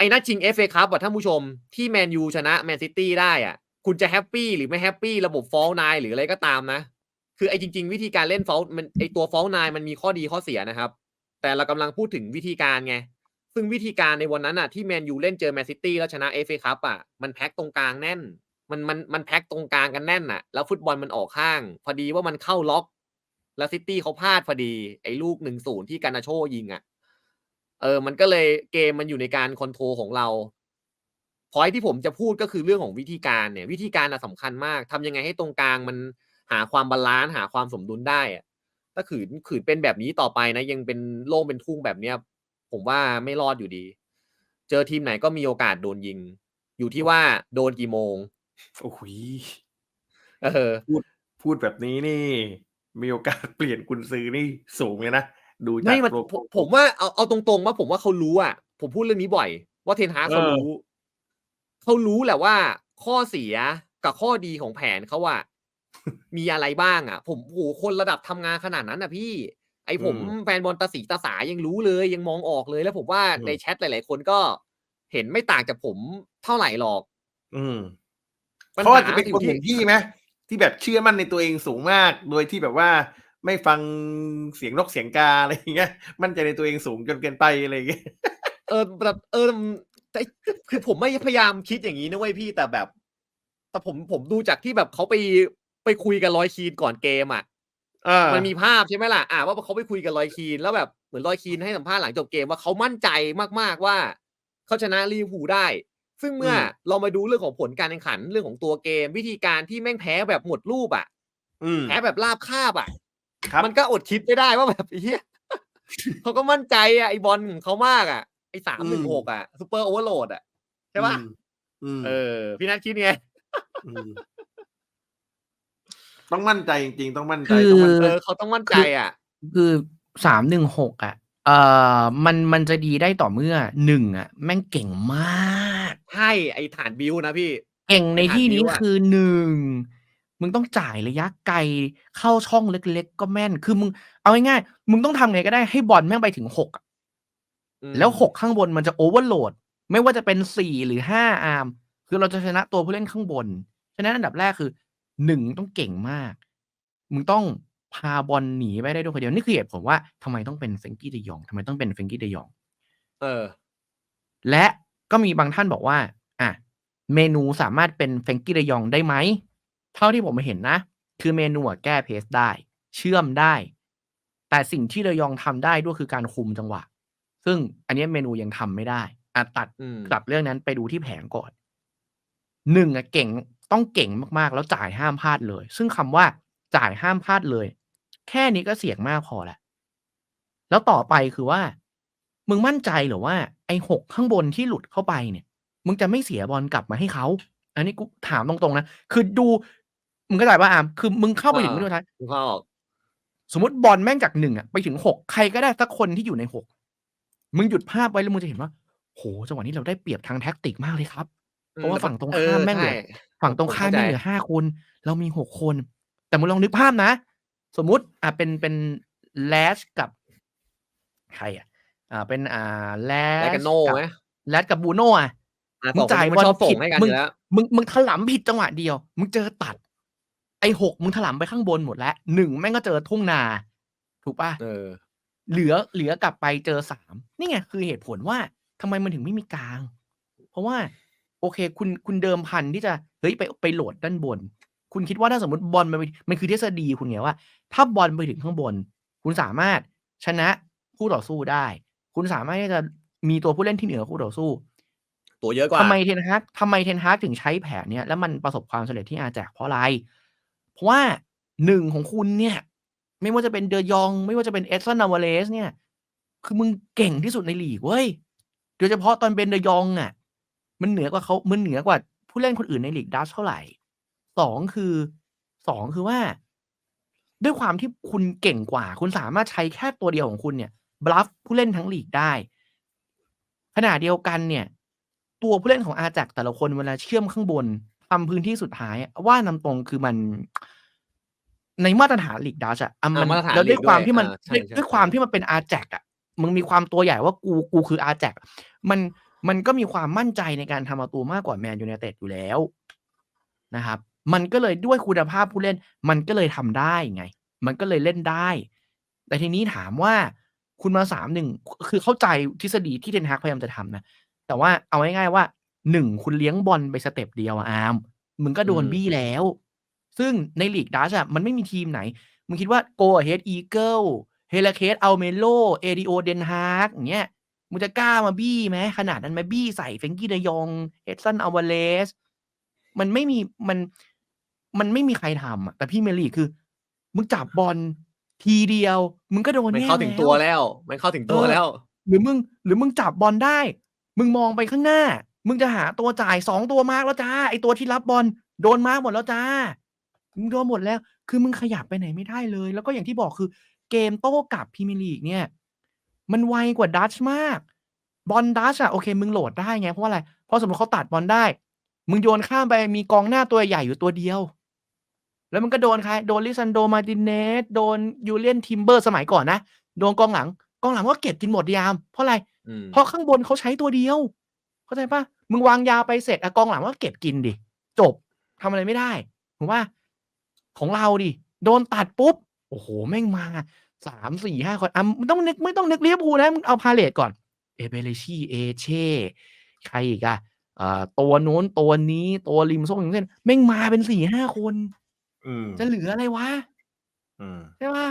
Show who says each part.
Speaker 1: ไอ้นัดชิงเอฟเอคัพอะท่านผู้ชมที่แมนยูชนะแมนซิตี้ได้อะ คุณจะแฮปปี้หรือไม่แฮปปี้ระบบฟอลนายหรืออะไรก็ตามนะ คือไอ้จริง ๆ วิธีการเล่นฟอลมันไอ้ตัวฟอลนายมันมีข้อดีข้อเสียนะครับ แต่เรากำลังพูดถึงวิธีการไง ซึ่งวิธีการในวันนั้นอะที่แมนยูเล่นเจอแมนซิตี้แล้วชนะเอฟเอคัพอะมันแพ็คตรงกลางแน่น มันมันมันแพ็คตรงกลางกันแน่นอะ แล้วฟุตบอลมันออกข้าง พอดีว่ามันเข้าล็อก แล้วซิตี้เขาพลาดพอดีไอ้ลูกหนึ่งศูนย์ที่กานาโชยิงอะ เออ มันก็เลยเกมมันอยู่ในการคอนโทรลของเราพอยที่ผมจะพูดก็คือเรื่องของวิธีการเนี่ย วิธีการน่ะสำคัญมากทำยังไงให้ตรงกลางมันหาความบาลานซ์หาความสมดุลได้อะถ้าขืนขืนเป็นแบบนี้ต่อไปนะ ยังเป็นโล่งเป็นทุ่งแบบเนี้ยผมว่าไม่รอดอยู่ดี เจอทีมไหนก็มีโอกาสโดนยิง อยู่ที่ว่าโดนกี่โมง
Speaker 2: โอ้โห
Speaker 1: เออ
Speaker 2: พูดพูดแบบนี้นี่ มีโอกาสเปลี่ยนกุญซือนี่สูงเลยนะ ดูจาก
Speaker 1: ไม่มัน
Speaker 2: โปร
Speaker 1: ผมผมว่าเอาเอาตรงๆว่าผมว่าเขารู้อะ ผมพูดเรื่องนี้บ่อย ว่าเทนฮากเขา
Speaker 2: เออ
Speaker 1: รู้เขารู้แหละว่า ข้อเสียกับข้อดีของแผนเขาอะมีอะไรบ้างอะผมโอ้โหคนระดับทำงานขนาดนั้นนะพี่ ไอผม
Speaker 2: อืม
Speaker 1: แฟนบอลตาสีตาสายังรู้เลย ยังมองออกเลยแล้วผมว่า
Speaker 2: อืม
Speaker 1: ในแชทหลาย ๆ คนก็เห็นไม่ต่างจากผมเท่าไหร่หรอก
Speaker 2: อืม
Speaker 1: ปัญ
Speaker 2: เขาอาจ
Speaker 1: หา
Speaker 2: จะเป็น
Speaker 1: อยู่
Speaker 2: คน
Speaker 1: ที่
Speaker 2: เหมือนพี่ไหมที่แบบเชื่อมั่นในตัวเองสูงมาก โดยที่แบบว่า ไม่ฟังเสียงนกเสียงกาอะไรอย่างเงี้ย มั่นใจในตัวเองสูงจนเกินไปอะไรอย่างเงี้ย
Speaker 1: เออแบบเออแต่คือผมไม่พยายามคิดอย่างนี้นะเว้ยพี่แต่แบบ แต่ผมผมดูจากที่แบบเขาไปไปคุยกับลอยคีนก่อนเกมอะ
Speaker 2: อ่า
Speaker 1: มันมีภาพใช่ไหมล่ะอ่าว่าเขาไปคุยกับลอยคีนแล้วแบบเหมือนลอยคีนให้สัมภาษณ์หลังจบเกมว่าเขามั่นใจมากๆว่าเขาชนะลิเวอร์พูลได้ ซึ่งเมื่ออเรามาดูเรื่องของผลการแข่งขันเรื่องของตัวเกม วิธีการที่แม่งแพ้แบบหมดรูปอะ
Speaker 2: อืม
Speaker 1: แพ้แบบราบคาบอะ
Speaker 2: ครับ
Speaker 1: มันก็อดคิดไม่ได้ว่าแบบเฮียเขาก็มั่นใจอะไอบอลของเขามากอะไอสามหนึ่งหกอะซูเปอร์โอเวอร์โหลดอะใช่ป่ะ
Speaker 2: อืม
Speaker 1: เออ พี่นัทคิดไง
Speaker 2: อืมต้องมั่นใจจริงๆ ต้องมั่นใจ
Speaker 3: คือ
Speaker 2: ต้องมั่น
Speaker 1: เอ
Speaker 2: ใจ
Speaker 1: อเขาต้องมั่นใจอะ
Speaker 3: คือสามหนึ่งหกอะ เอ่อ มันมันจะดีได้ต่อเมื่อหนึ่งอะ แม่งเก่งมาก
Speaker 1: ใช่ไอฐานบิวนะพี่
Speaker 3: เก่งในที่นี้
Speaker 1: ฐานบิวอะ
Speaker 3: คือหนึ่ง มึงต้องจ่ายระยะไกลเข้าช่องเล็ก ๆ ก็แม่น คือมึงเอาง่ายๆมึงต้องทำไงก็ได้ให้บอลแม่งไปถึงหกอะ
Speaker 1: อืม
Speaker 3: แล้วหกข้างบนมันจะโอเวอร์โหลด ไม่ว่าจะเป็นสี่หรือห้าอาร์มคือเราจะชนะตัวผู้เล่นข้างบน ฉะนั้นอันดับแรกคือหนึ่งต้องเก่งมาก มึงต้องพาบอลหนีไปได้ด้วยคนเดียว นี่คือเหตุผลว่าทำไมต้องเป็นเฟรงกี้เดยองทำไมต้องเป็นเฟรงกี้เดยอง
Speaker 1: เออ
Speaker 3: และก็มีบางท่านบอกว่า อะ เมนูสามารถเป็นเฟรงกี้เดยองได้ไหม เท่าที่ผมเห็นนะ คือเมนูอะแก้เพสได้ เชื่อมได้ แต่สิ่งที่เดยองทำได้ด้วยคือการคุมจังหวะ ซึ่งอันเนี้ยเมนูยังทำไม่ได้อะตัด
Speaker 1: อืม
Speaker 3: กลับเรื่องนั้นไปดูที่แผงก่อนหนึ่งอะเก่งต้องเก่งมากๆ แล้วจ่ายห้ามพลาดเลย ซึ่งคำว่าจ่ายห้ามพลาดเลย แค่นี้ก็เสี่ยงมากพอแหละแล้วต่อไปคือว่า มึงมั่นใจเหรือว่า ไอ้หกข้างบนที่หลุดเข้าไปเนี่ย มึงจะไม่เสียบอลกลับมาให้เขา อันนี้กูถามตรงๆนะ คือดู มึงก็ใจว่าอามคือมึงเข้าไปถึง
Speaker 1: อ่า
Speaker 3: ไม่รู้ท้าย
Speaker 1: คุณพ่อออก
Speaker 3: สมมติบอลแม่งจากหนึ่งอะไปถึงหกใครก็ได้สักคนที่อยู่ในหกมึงหยุดภาพไว้แล้วมึงจะเห็นว่า โหจังหวะนี้เราได้เปรียบทางแท็กติกมากเลยครับ เพราะว่าฝั่งตรงข้ามแม่งเหลือ
Speaker 1: ใช่
Speaker 3: ฝั่งตรงข้าม
Speaker 1: ผมเข้าใจ
Speaker 3: แม่งเหลือห้าคน เรามีหกคน แต่มึงลองนึกภาพนะ สมมุติอะเป็นเป็นแลชกับใครอะ อ่าเป็นอ่าแลช
Speaker 1: แล้วกันโน่ไหม
Speaker 3: แลชกับบูโน่อะ
Speaker 1: อะ
Speaker 3: มึ
Speaker 1: ส
Speaker 3: ง
Speaker 1: องคน
Speaker 3: จ่าย
Speaker 1: นี้
Speaker 3: บ
Speaker 1: มั
Speaker 3: อนล
Speaker 1: ชอบส่
Speaker 3: ผิ
Speaker 1: ง
Speaker 3: ด
Speaker 1: ให้กันอ
Speaker 3: มึง
Speaker 1: ยู่แล้ว
Speaker 3: มึงมึงถลำผิดจังหวะเดียว มึงเจอตัด ไอ้หกมึงถลำไปข้างบนหมดแล้วหนึ่งแม่งก็เจอทุ่งนา ถูกป่ะ
Speaker 1: เออ
Speaker 3: เหลือเหลือกลับไปเจอสามนี่ไงคือเหตุผลว่าทำไมมันถึงไม่มีกลาง เพราะว่า โอเค คุณคุณเดิมพันที่จะเฮ้ยไปไปโหลดด้านบน คุณคิดว่าถ้าสมมติบอลมันไปมันคือทฤษฎีคุณไงว่า ถ้าบอลไปถึงข้างบน คุณสามารถชนะคู่ต่อสู้ได้ คุณสามารถที่จะมีตัวผู้เล่นที่เหนือกว่าคู่ต่อสู้
Speaker 1: ตัวเยอะกว่า
Speaker 3: ทำไมเทนฮากทำไมเทนฮากถึงใช้แผนเนี้ยแล้วมันประสบความสำเร็จที่อาแจกเพราะอะไรเพ ราะว่าหนึ่งของคุณเนี่ย ไม่ว่าจะเป็นเดยอง ไม่ว่าจะเป็นเอสซันนาวเลสเนี่ย คือมึงเก่งที่สุดในลีกเว้ยโดยเฉพาะตอนเป็นเดยองอะ มันเหนือกว่าเขามันเหนือกว่าผู้เล่นคนอื่นในลีกดัชเท่าไหร่สองคือสองคือว่า ด้วยความที่คุณเก่งกว่า คุณสามารถใช้แค่ตัวเดียวของคุณเนี่ยบลัฟผู้เล่นทั้งลีกได้ขณะเดียวกันเนี่ย ตัวผู้เล่นของอาจักแต่ละคนเวลาเชื่อมข้างบน ทำพื้นที่สุดท้ายอะว่านำตรงคือมัน ในมาตรฐานลีกดัชอะอะมัน
Speaker 1: อ่ามาตรฐาน
Speaker 3: แล้วด้วย
Speaker 1: ลีก
Speaker 3: ความ
Speaker 1: ด้วย
Speaker 3: ที่มัน
Speaker 1: อ่าใช่
Speaker 3: ด้วย
Speaker 1: ใช่
Speaker 3: ด้วยความ
Speaker 1: ใช่
Speaker 3: ที่มันเป็นอาแจกอะมึงมีความตัวใหญ่ว่ากูกูคืออาแจกมันมันก็มีความมั่นใจในการทำประตูมากกว่าแมนยู i นเต็ดอยู่แล้วนะครับ มันก็เลยด้วยคุณภาพผู้เล่น มันก็เลยทำได้ไง มันก็เลยเล่นได้ แต่ทีนี้ถามว่าคุณมาสามหนึ่งคือเข้าใจทฤษฎีที่เทนฮากพยายามจะทำนะ แต่ว่าเอาง่ายๆว่า หนึ่งคุณเลี้ยงบอลไปสเต็ปเดียวอะอาร์มมึงก็โดน
Speaker 1: อืม
Speaker 3: บี้แล้ว ซึ่งในลีกดัชอะมันไม่มีทีมไหน มึงคิดว่าโกเฮดอีเกิลเฮลเคสอัลเมโลเอดิโอเดนฮากอย่างเงี้ยมึงจะกล้ามาบี้ไหมขนาดนั้นไหมบี้ใส่เฟรงกี้เดยองเอดสันอาวาเลสมันไม่มีมันมันไม่มีใครทำอะแต่พี่เมลีกคือ มึงจับบอลทีเดียว มึงก็โดน
Speaker 1: มัน
Speaker 3: แน่
Speaker 1: เข้าถึงตัวแล้ว มันเข้าถึงตัว
Speaker 3: เออ
Speaker 1: แล้ว
Speaker 3: หรือมึง หรือมึงจับบอลได้ มึงมองไปข้างหน้า มึงจะหาตัวจ่ายสองตัวมาร์กแล้วจ้าไอตัวที่รับบอลโดนมาร์กหมดแล้วจ้ามึงโดนหมดแล้ว คือมึงขยับไปไหนไม่ได้เลย แล้วก็อย่างที่บอกคือเกมโต้กลับพรีเมียร์ลีกเนี่ย มันไวกว่าดัชมาก บอลดัชอะโอเค มึงโหลดได้ไงเพราะว่าอะไร เพราะสมมติเขาตัดบอลได้ มึงโยนข้ามไปมีกองหน้าตัวใหญ่อยู่ตัวเดียว แล้วมันก็โดนใครโดนลิซันโดมาร์ติเนสโดนยูเลียนทิมเบอร์สมัยก่อนนะโดนกองหลังกองหลังก็เก็บกินหมดยาม เพราะอะไร
Speaker 1: อืม
Speaker 3: เพราะข้างบนเขาใช้ตัวเดียว เข้าใจปะมึงวางยาไปเสร็จอะกองหลังก็เก็บกินดิ จบทำอะไรไม่ได้ถูกปะของเราดิ โดนตัดปุ๊บ โอ้โห แม่งมาสามสี่ห้าคนอะไม่ต้องนึกไม่ต้องนึกเลียบูลนะมึงเอาพาเลตก่อน เอเบเลชีเอเช่ใครอีกอะเอ่อตัวโน้นตัวนี้ตัวริมส้มอย่างเช่นแม่งมาเป็นสี่ห้าคน
Speaker 2: อืม
Speaker 3: จะเหลืออะไรวะ
Speaker 2: อืม
Speaker 3: ใช่ปะ